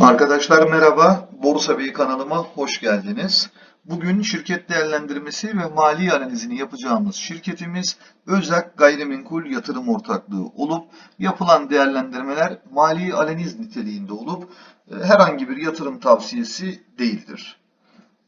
Arkadaşlar merhaba, Borsa Bey kanalıma hoş geldiniz. Bugün şirket değerlendirmesi ve mali analizini yapacağımız şirketimiz Özak Gayrimenkul Yatırım Ortaklığı olup yapılan değerlendirmeler mali analiz niteliğinde olup e, herhangi bir yatırım tavsiyesi değildir.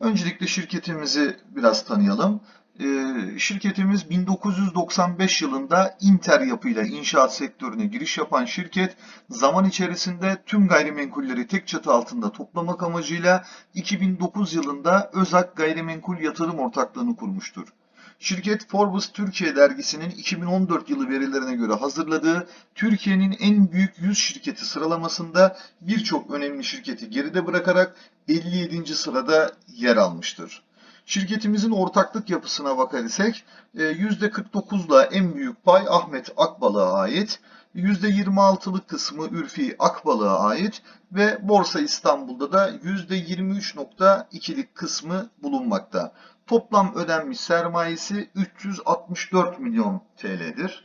Öncelikle şirketimizi biraz tanıyalım. Ee, şirketimiz 1995 yılında Inter yapıyla inşaat sektörüne giriş yapan şirket, zaman içerisinde tüm gayrimenkulleri tek çatı altında toplamak amacıyla 2009 yılında Özak Gayrimenkul Yatırım Ortaklığı'nı kurmuştur. Şirket Forbes Türkiye dergisinin 2014 yılı verilerine göre hazırladığı Türkiye'nin en büyük 100 şirketi sıralamasında birçok önemli şirketi geride bırakarak 57. sırada yer almıştır. Şirketimizin ortaklık yapısına bakar isek %49'la en büyük pay Ahmet Akbalık'a ait, %26'lık kısmı Ürfi Akbalık'a ait ve Borsa İstanbul'da da %23.2'lik kısmı bulunmakta. Toplam ödenmiş sermayesi 364 milyon TL'dir.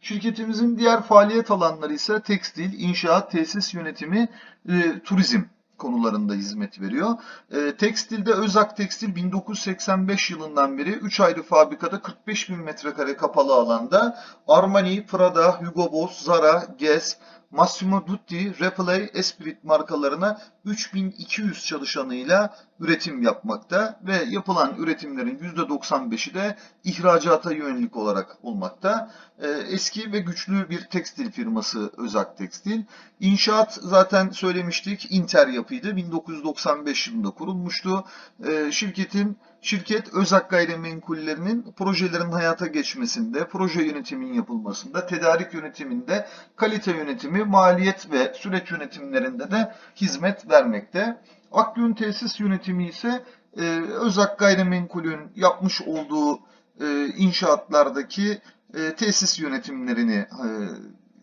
Şirketimizin diğer faaliyet alanları ise tekstil, inşaat, tesis yönetimi, e, turizm konularında hizmet veriyor. E, tekstilde Özak Tekstil 1985 yılından beri 3 ayrı fabrikada 45 bin metrekare kapalı alanda Armani, Prada, Hugo Boss, Zara, Guess, Massimo Dutti, Replay, Esprit markalarına 3200 çalışanıyla üretim yapmakta ve yapılan üretimlerin %95'i de ihracata yönelik olarak olmakta. Ee, eski ve güçlü bir tekstil firması Özak Tekstil. İnşaat zaten söylemiştik Inter yapıydı. 1995 yılında kurulmuştu. Ee, şirketin Şirket Özak gayrimenkullerinin projelerin hayata geçmesinde, proje yönetiminin yapılmasında, tedarik yönetiminde, kalite yönetimi, maliyet ve süreç yönetimlerinde de hizmet vermekte. Akgün tesis yönetimi ise e, Özak gayrimenkulün yapmış olduğu e, inşaatlardaki e, tesis yönetimlerini e,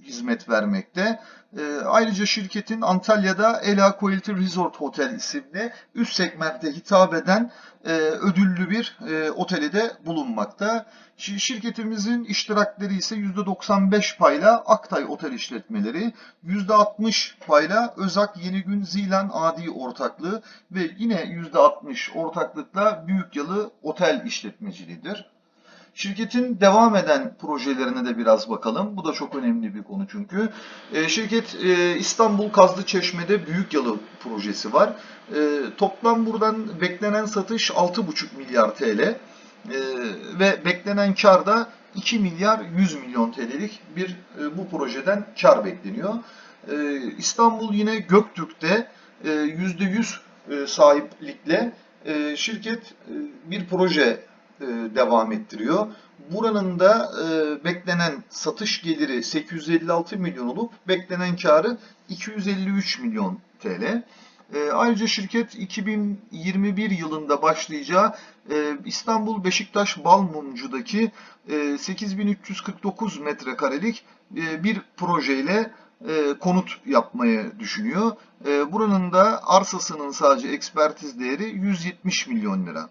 hizmet vermekte. E, ayrıca şirketin Antalya'da Ela Quality Resort Hotel isimli üst segmente hitap eden e, ödüllü bir e, oteli de bulunmakta. Şi- Şirketimizin iştirakleri ise %95 payla Aktay Otel işletmeleri, %60 payla Özak Yenigün Zilan Adi ortaklığı ve yine %60 ortaklıkla Büyük Yalı Otel işletmeciliğidir. Şirketin devam eden projelerine de biraz bakalım. Bu da çok önemli bir konu çünkü. E, şirket e, İstanbul Kazlı Çeşme'de Büyük Yalı projesi var. E, toplam buradan beklenen satış 6,5 milyar TL e, ve beklenen kar da 2 milyar 100 milyon TL'lik bir bu projeden kar bekleniyor. İstanbul yine Göktürk'te e, %100 e, sahiplikle şirket bir proje e, devam ettiriyor. Buranın da e, beklenen satış geliri 856 milyon olup beklenen karı 253 milyon TL. E, ayrıca şirket 2021 yılında başlayacağı İstanbul Beşiktaş Balmumcu'daki e, 8349 metrekarelik bir projeyle konut yapmayı düşünüyor. Buranın da arsasının sadece ekspertiz değeri 170 milyon lira.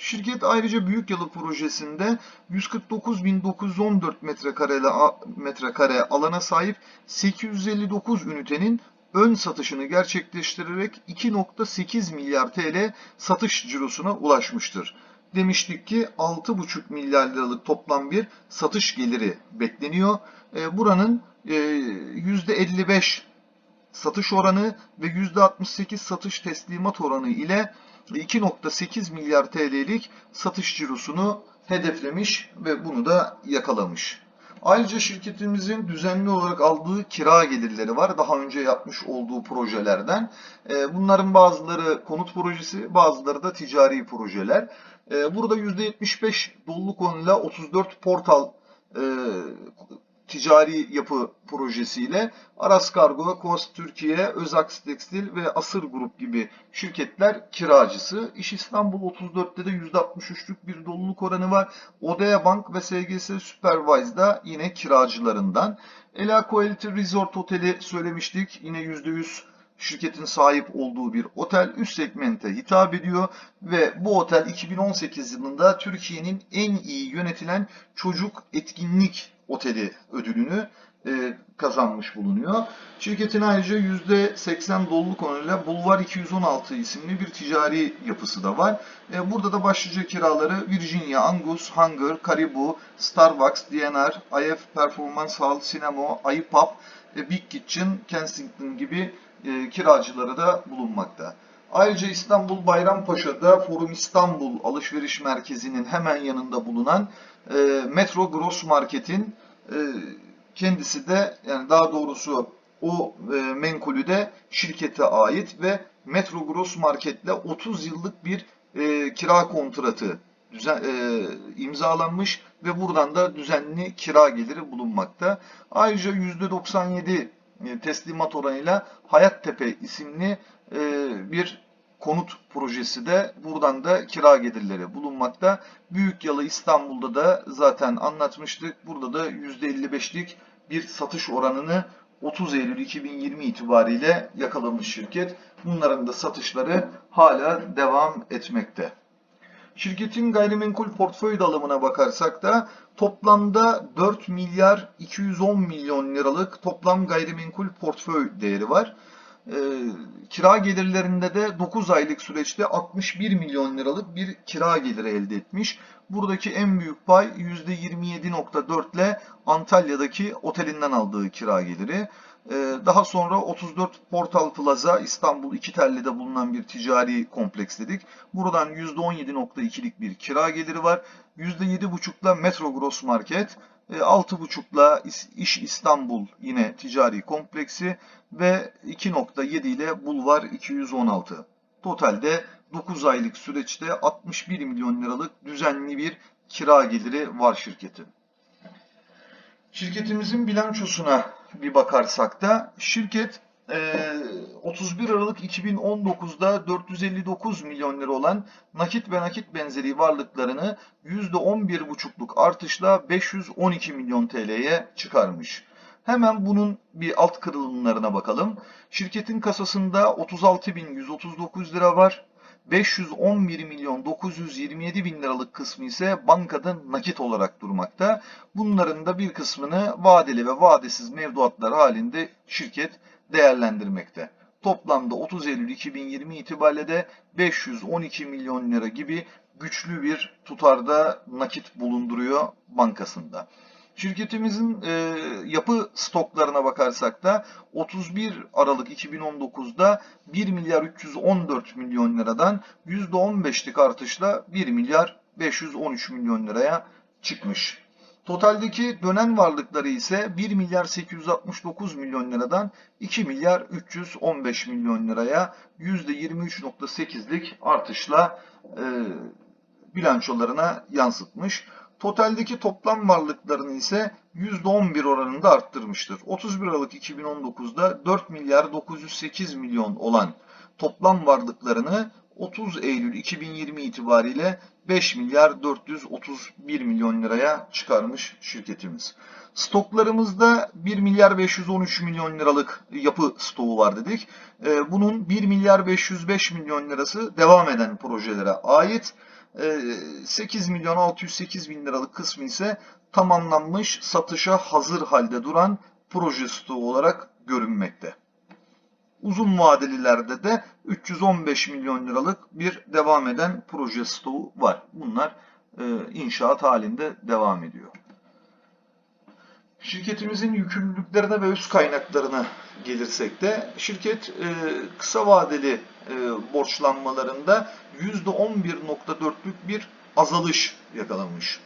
Şirket ayrıca Büyük Yalı projesinde 149.914 metrekare, metrekare alana sahip 859 ünitenin ön satışını gerçekleştirerek 2.8 milyar TL satış cirosuna ulaşmıştır. Demiştik ki 6.5 milyar liralık toplam bir satış geliri bekleniyor. E, buranın e, %55 satış oranı ve %68 satış teslimat oranı ile 2.8 milyar TL'lik satış cirosunu hedeflemiş ve bunu da yakalamış. Ayrıca şirketimizin düzenli olarak aldığı kira gelirleri var. Daha önce yapmış olduğu projelerden. Ee, bunların bazıları konut projesi, bazıları da ticari projeler. Ee, burada %75 doluluk konuyla 34 portal e, ticari yapı projesiyle Aras Kargo, Kost Türkiye, Özaks Tekstil ve Asır Grup gibi şirketler kiracısı. İş İstanbul 34'te de %63'lük bir doluluk oranı var. Odea Bank ve SGS Supervise'da yine kiracılarından. Ela Quality Resort Oteli söylemiştik. Yine %100 şirketin sahip olduğu bir otel üst segmente hitap ediyor ve bu otel 2018 yılında Türkiye'nin en iyi yönetilen çocuk etkinlik oteli ödülünü e, kazanmış bulunuyor. Şirketin ayrıca %80 doluluk oranıyla Bulvar 216 isimli bir ticari yapısı da var. E, burada da başlıca kiraları Virginia, Angus, Hunger, Caribou, Starbucks, DNR, IF Performance Hall, Cinemo, iPub, e, Big Kitchen, Kensington gibi e, kiracıları da bulunmakta. Ayrıca İstanbul Bayrampaşa'da Forum İstanbul alışveriş merkezinin hemen yanında bulunan e, Metro Gross Market'in e, kendisi de yani daha doğrusu o e, menkulü de şirkete ait ve Metro Gross Market'le 30 yıllık bir kira kontratı imzalanmış ve buradan da düzenli kira geliri bulunmakta. Ayrıca %97 e, teslimat oranıyla Hayattepe isimli bir konut projesi de buradan da kira gelirleri bulunmakta. Büyük Yalı İstanbul'da da zaten anlatmıştık. Burada da %55'lik bir satış oranını 30 Eylül 2020 itibariyle yakalamış şirket. Bunların da satışları hala devam etmekte. Şirketin gayrimenkul portföy dağılımına bakarsak da toplamda 4 milyar 210 milyon liralık toplam gayrimenkul portföy değeri var. Ee, kira gelirlerinde de 9 aylık süreçte 61 milyon liralık bir kira geliri elde etmiş. Buradaki en büyük pay %27.4 ile Antalya'daki otelinden aldığı kira geliri. Ee, Daha sonra 34 Portal Plaza İstanbul İkitelli'de bulunan bir ticari kompleks dedik. Buradan %17.2'lik bir kira geliri var. %7.5'la Metro Gross Market, e, 6.5'la İş İstanbul yine ticari kompleksi ve 2.7 ile Bulvar 216. Totalde 9 aylık süreçte 61 milyon liralık düzenli bir kira geliri var şirketin. Şirketimizin bilançosuna bir bakarsak da şirket 31 Aralık 2019'da 459 milyon lira olan nakit ve nakit benzeri varlıklarını %11,5'luk artışla 512 milyon TL'ye çıkarmış. Hemen bunun bir alt kırılımlarına bakalım. Şirketin kasasında 36.139 lira var. 511 milyon 927 bin liralık kısmı ise bankada nakit olarak durmakta. Bunların da bir kısmını vadeli ve vadesiz mevduatlar halinde şirket değerlendirmekte. Toplamda 30 Eylül 2020 itibariyle de 512 milyon lira gibi güçlü bir tutarda nakit bulunduruyor bankasında. Şirketimizin e, yapı stoklarına bakarsak da 31 Aralık 2019'da 1 milyar 314 milyon liradan %15'lik artışla 1 milyar 513 milyon liraya çıkmış. Totaldeki dönen varlıkları ise 1 milyar 869 milyon liradan 2 milyar 315 milyon liraya %23.8'lik artışla e, bilançolarına yansıtmış. Totaldeki toplam varlıklarını ise %11 oranında arttırmıştır. 31 Aralık 2019'da 4 milyar 908 milyon olan toplam varlıklarını 30 Eylül 2020 itibariyle 5 milyar 431 milyon liraya çıkarmış şirketimiz. Stoklarımızda 1 milyar 513 milyon liralık yapı stoğu var dedik. Ee, Bunun 1 milyar 505 milyon lirası devam eden projelere ait. 8 Ee, milyon 608 bin liralık kısmı ise tamamlanmış satışa hazır halde duran proje stoğu olarak görünmekte. Uzun vadelilerde de 315 milyon liralık bir devam eden proje stoğu var. Bunlar e, inşaat halinde devam ediyor. Şirketimizin yükümlülüklerine ve öz kaynaklarına gelirsek de şirket e, kısa vadeli e, borçlanmalarında %11.4'lük bir azalış yakalamış.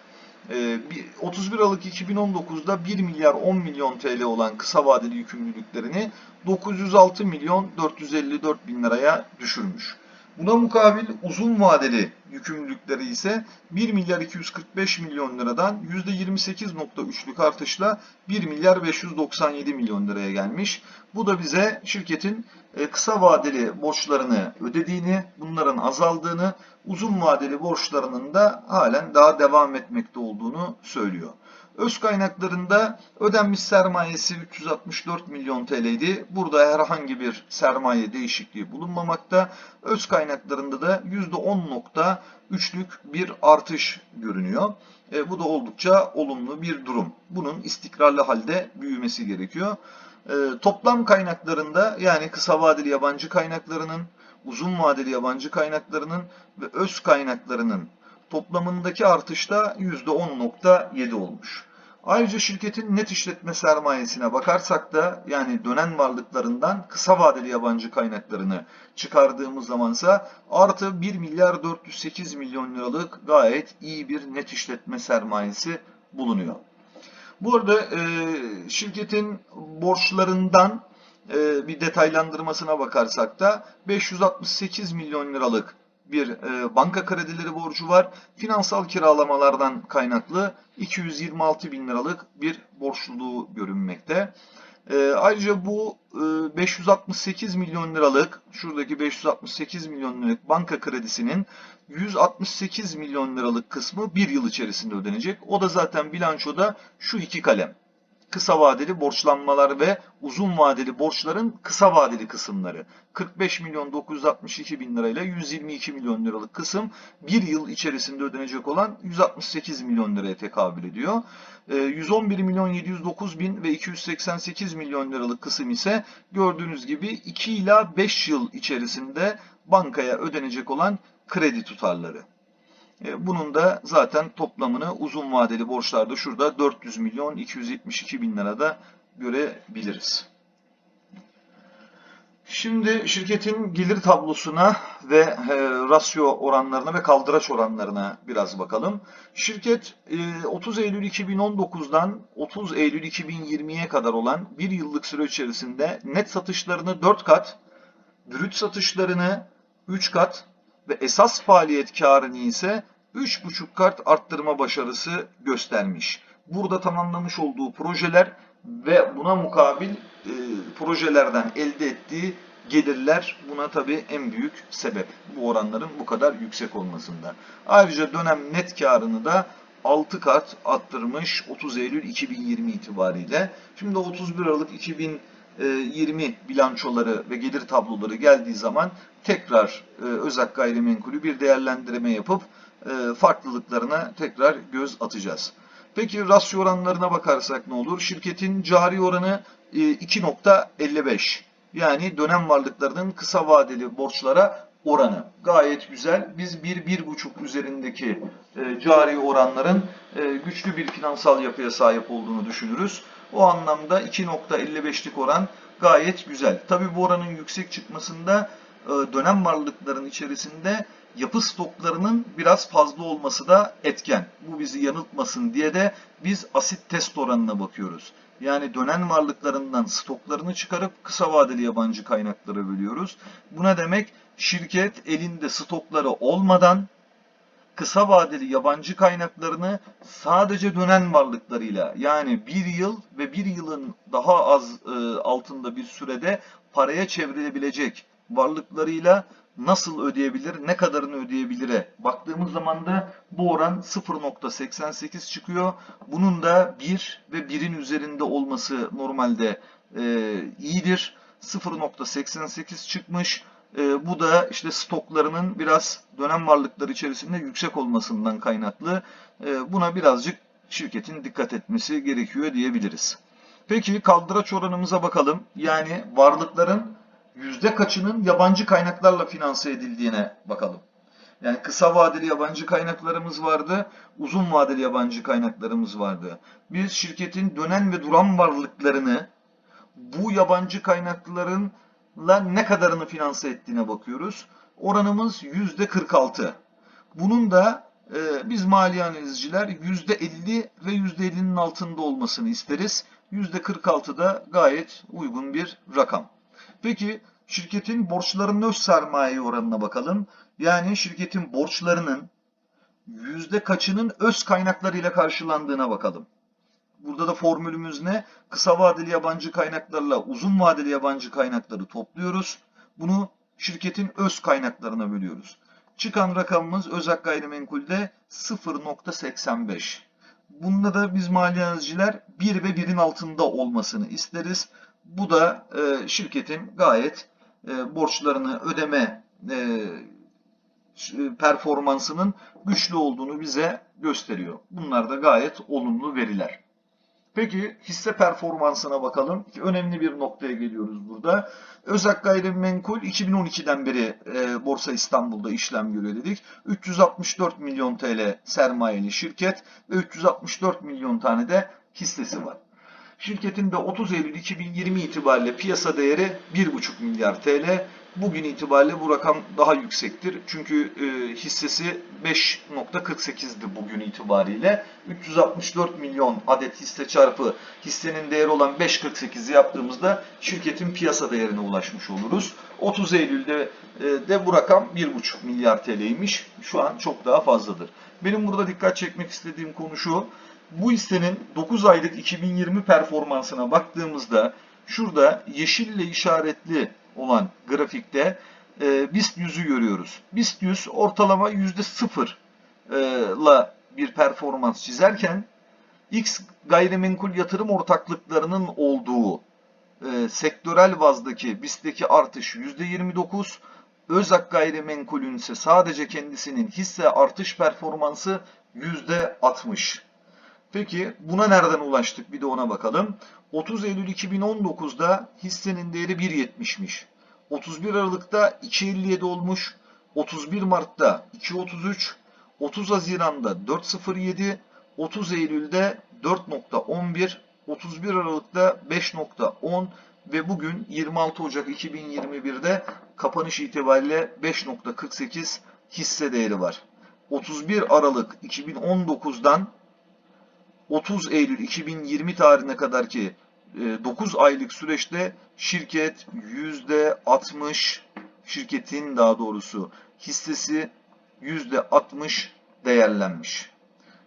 E, 31 Aralık 2019'da 1 milyar 10 milyon TL olan kısa vadeli yükümlülüklerini 906 milyon 454 bin liraya düşürmüş. Buna mukabil uzun vadeli yükümlülükleri ise 1 milyar 245 milyon liradan %28.3'lük artışla 1 milyar 597 milyon liraya gelmiş. Bu da bize şirketin e, kısa vadeli borçlarını ödediğini, bunların azaldığını, uzun vadeli borçlarının da halen daha devam etmekte olduğunu söylüyor. Öz kaynaklarında ödenmiş sermayesi 364 milyon TL'ydi. Burada herhangi bir sermaye değişikliği bulunmamakta. Öz kaynaklarında da %10.3'lük bir artış görünüyor. E, bu da oldukça olumlu bir durum. Bunun istikrarlı halde büyümesi gerekiyor. E, toplam kaynaklarında yani kısa vadeli yabancı kaynaklarının, uzun vadeli yabancı kaynaklarının ve öz kaynaklarının toplamındaki artışta %10.7 olmuş. Ayrıca şirketin net işletme sermayesine bakarsak da yani dönen varlıklarından kısa vadeli yabancı kaynaklarını çıkardığımız zamansa artı 1 milyar 408 milyon liralık gayet iyi bir net işletme sermayesi bulunuyor. Bu arada e, şirketin borçlarından e, bir detaylandırmasına bakarsak da 568 milyon liralık bir e, banka kredileri borcu var. Finansal kiralamalardan kaynaklı 226 bin liralık bir borçluluğu görünmekte. E, ayrıca bu e, 568 milyon liralık, şuradaki 568 milyon liralık banka kredisinin 168 milyon liralık kısmı bir yıl içerisinde ödenecek. O da zaten bilançoda şu iki kalem kısa vadeli borçlanmalar ve uzun vadeli borçların kısa vadeli kısımları. 45 milyon 962 bin lirayla 122 milyon liralık kısım bir yıl içerisinde ödenecek olan 168 milyon liraya tekabül ediyor. 111 milyon 709 bin ve 288 milyon liralık kısım ise gördüğünüz gibi 2 ila 5 yıl içerisinde bankaya ödenecek olan kredi tutarları. E, bunun da zaten toplamını uzun vadeli borçlarda şurada 400 milyon 272 bin lirada görebiliriz. Şimdi şirketin gelir tablosuna ve e, rasyo oranlarına ve kaldıraç oranlarına biraz bakalım. Şirket e, 30 Eylül 2019'dan 30 Eylül 2020'ye kadar olan bir yıllık süre içerisinde net satışlarını 4 kat, brüt satışlarını 3 kat ve esas faaliyet karını ise 3,5 kat arttırma başarısı göstermiş. Burada tamamlamış olduğu projeler ve buna mukabil e, projelerden elde ettiği gelirler buna tabii en büyük sebep. Bu oranların bu kadar yüksek olmasında. Ayrıca dönem net karını da 6 kat arttırmış 30 Eylül 2020 itibariyle. Şimdi 31 Aralık 2020 bilançoları ve gelir tabloları geldiği zaman tekrar e, Özak Gayrimenkulü bir değerlendirme yapıp e, farklılıklarına tekrar göz atacağız. Peki rasyo oranlarına bakarsak ne olur? Şirketin cari oranı 2.55. E, yani dönem varlıklarının kısa vadeli borçlara oranı. Gayet güzel. Biz 1-1.5 üzerindeki e, cari oranların güçlü bir finansal yapıya sahip olduğunu düşünürüz. O anlamda 2.55'lik oran gayet güzel. Tabi bu oranın yüksek çıkmasında dönem varlıkların içerisinde yapı stoklarının biraz fazla olması da etken. Bu bizi yanıltmasın diye de biz asit test oranına bakıyoruz. Yani dönen varlıklarından stoklarını çıkarıp kısa vadeli yabancı kaynaklara bölüyoruz. Buna demek şirket elinde stokları olmadan kısa vadeli yabancı kaynaklarını sadece dönen varlıklarıyla yani bir yıl ve bir yılın daha az e, altında bir sürede paraya çevrilebilecek varlıklarıyla nasıl ödeyebilir, ne kadarını ödeyebilire baktığımız zaman da bu oran 0.88 çıkıyor. Bunun da 1 ve 1'in üzerinde olması normalde e, iyidir. 0.88 çıkmış. E, bu da işte stoklarının biraz dönem varlıkları içerisinde yüksek olmasından kaynaklı. E, buna birazcık şirketin dikkat etmesi gerekiyor diyebiliriz. Peki kaldıraç oranımıza bakalım. Yani varlıkların yüzde kaçının yabancı kaynaklarla finanse edildiğine bakalım. Yani kısa vadeli yabancı kaynaklarımız vardı, uzun vadeli yabancı kaynaklarımız vardı. Biz şirketin dönen ve duran varlıklarını bu yabancı kaynaklarınla ne kadarını finanse ettiğine bakıyoruz. Oranımız yüzde 46. Bunun da e, biz mali analizciler yüzde 50 ve yüzde 50'nin altında olmasını isteriz. Yüzde 46 da gayet uygun bir rakam. Peki şirketin borçlarının öz sermaye oranına bakalım. Yani şirketin borçlarının yüzde kaçının öz kaynaklarıyla karşılandığına bakalım. Burada da formülümüz ne? Kısa vadeli yabancı kaynaklarla uzun vadeli yabancı kaynakları topluyoruz. Bunu şirketin öz kaynaklarına bölüyoruz. Çıkan rakamımız Özak Gayrimenkul'de 0.85. Bunda da biz mali analizciler 1 ve 1'in altında olmasını isteriz. Bu da e, şirketin gayet e, borçlarını ödeme e, performansının güçlü olduğunu bize gösteriyor. Bunlar da gayet olumlu veriler. Peki hisse performansına bakalım. Önemli bir noktaya geliyoruz burada. Özak Gayrimenkul 2012'den beri e, Borsa İstanbul'da işlem görüyor dedik. 364 milyon TL sermayeli şirket ve 364 milyon tane de hissesi var. Şirketin de 30 Eylül 2020 itibariyle piyasa değeri 1,5 milyar TL. Bugün itibariyle bu rakam daha yüksektir. Çünkü e, hissesi 5.48'di bugün itibariyle. 364 milyon adet hisse çarpı hissenin değeri olan 5.48'i yaptığımızda şirketin piyasa değerine ulaşmış oluruz. 30 Eylül'de e, de bu rakam 1,5 milyar TL'ymiş. Şu an çok daha fazladır. Benim burada dikkat çekmek istediğim konu şu. Bu hissenin 9 aylık 2020 performansına baktığımızda şurada yeşille işaretli olan grafikte e, BIST 100'ü görüyoruz. BIST 100 ortalama %0 e, bir performans çizerken X gayrimenkul yatırım ortaklıklarının olduğu e, sektörel bazdaki BIST'teki artış %29, Özak gayrimenkulün ise sadece kendisinin hisse artış performansı %60. Peki buna nereden ulaştık bir de ona bakalım. 30 Eylül 2019'da hissenin değeri 1.70'miş. 31 Aralık'ta 2.57 olmuş. 31 Mart'ta 2.33. 30 Haziran'da 4.07. 30 Eylül'de 4.11. 31 Aralık'ta 5.10 ve bugün 26 Ocak 2021'de kapanış itibariyle 5.48 hisse değeri var. 31 Aralık 2019'dan 30 Eylül 2020 tarihine kadar ki 9 aylık süreçte şirket %60 şirketin daha doğrusu hissesi %60 değerlenmiş.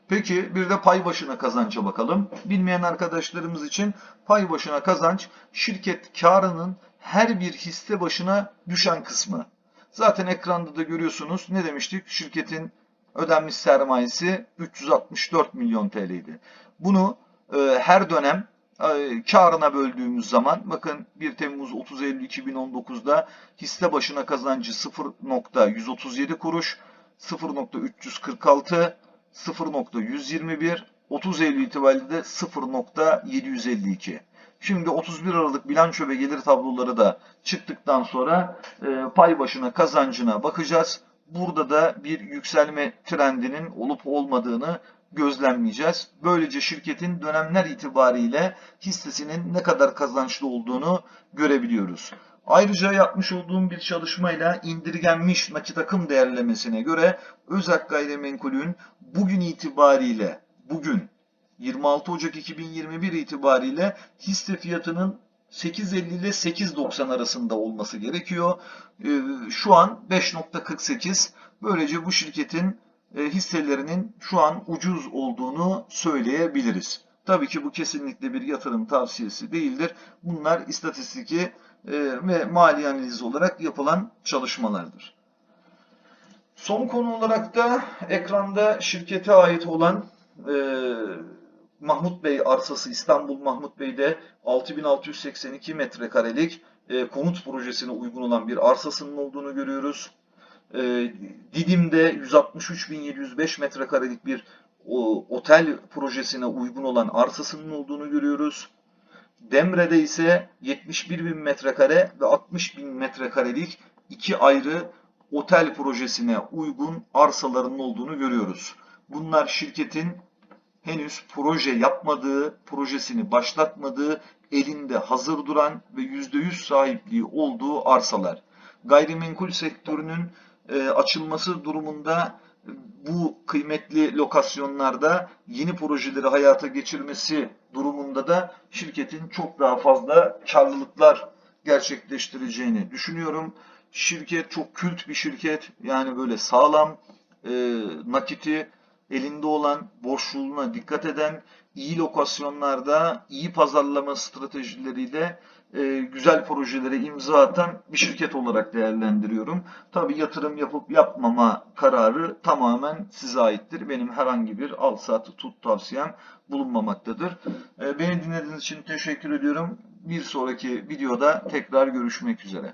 Peki bir de pay başına kazanca bakalım. Bilmeyen arkadaşlarımız için pay başına kazanç şirket karının her bir hisse başına düşen kısmı. Zaten ekranda da görüyorsunuz ne demiştik? Şirketin ödenmiş sermayesi 364 milyon TL'ydi. Bunu e, her dönem e, karına böldüğümüz zaman bakın 1 Temmuz 30 Eylül 2019'da hisse başına kazancı 0.137 kuruş, 0.346, 0.121, 30 Eylül itibariyle de 0.752. Şimdi 31 Aralık bilanço ve gelir tabloları da çıktıktan sonra e, pay başına kazancına bakacağız. Burada da bir yükselme trendinin olup olmadığını gözlemleyeceğiz. Böylece şirketin dönemler itibariyle hissesinin ne kadar kazançlı olduğunu görebiliyoruz. Ayrıca yapmış olduğum bir çalışmayla indirgenmiş nakit akım değerlemesine göre Özak Gayrimenkul'ün bugün itibariyle bugün 26 Ocak 2021 itibariyle hisse fiyatının 8.50 ile 8.90 arasında olması gerekiyor. Ee, Şu an 5.48. Böylece bu şirketin e, hisselerinin şu an ucuz olduğunu söyleyebiliriz. Tabii ki bu kesinlikle bir yatırım tavsiyesi değildir. Bunlar istatistiki e, ve mali analiz olarak yapılan çalışmalardır. Son konu olarak da ekranda şirkete ait olan e, Mahmut Bey arsası İstanbul Mahmut Bey'de 6682 metrekarelik e, konut projesine uygun olan bir arsasının olduğunu görüyoruz. E, Didim'de 163.705 metrekarelik bir o, otel projesine uygun olan arsasının olduğunu görüyoruz. Demre'de ise 71.000 metrekare ve 60.000 metrekarelik iki ayrı otel projesine uygun arsalarının olduğunu görüyoruz. Bunlar şirketin henüz proje yapmadığı, projesini başlatmadığı, elinde hazır duran ve %100 sahipliği olduğu arsalar. Gayrimenkul sektörünün e, açılması durumunda bu kıymetli lokasyonlarda yeni projeleri hayata geçirmesi durumunda da şirketin çok daha fazla karlılıklar gerçekleştireceğini düşünüyorum. Şirket çok kült bir şirket. Yani böyle sağlam e, nakiti elinde olan boşluğuna dikkat eden, iyi lokasyonlarda, iyi pazarlama stratejileriyle e, güzel projelere imza atan bir şirket olarak değerlendiriyorum. Tabi yatırım yapıp yapmama kararı tamamen size aittir. Benim herhangi bir al sat tut tavsiyem bulunmamaktadır. E, beni dinlediğiniz için teşekkür ediyorum. Bir sonraki videoda tekrar görüşmek üzere.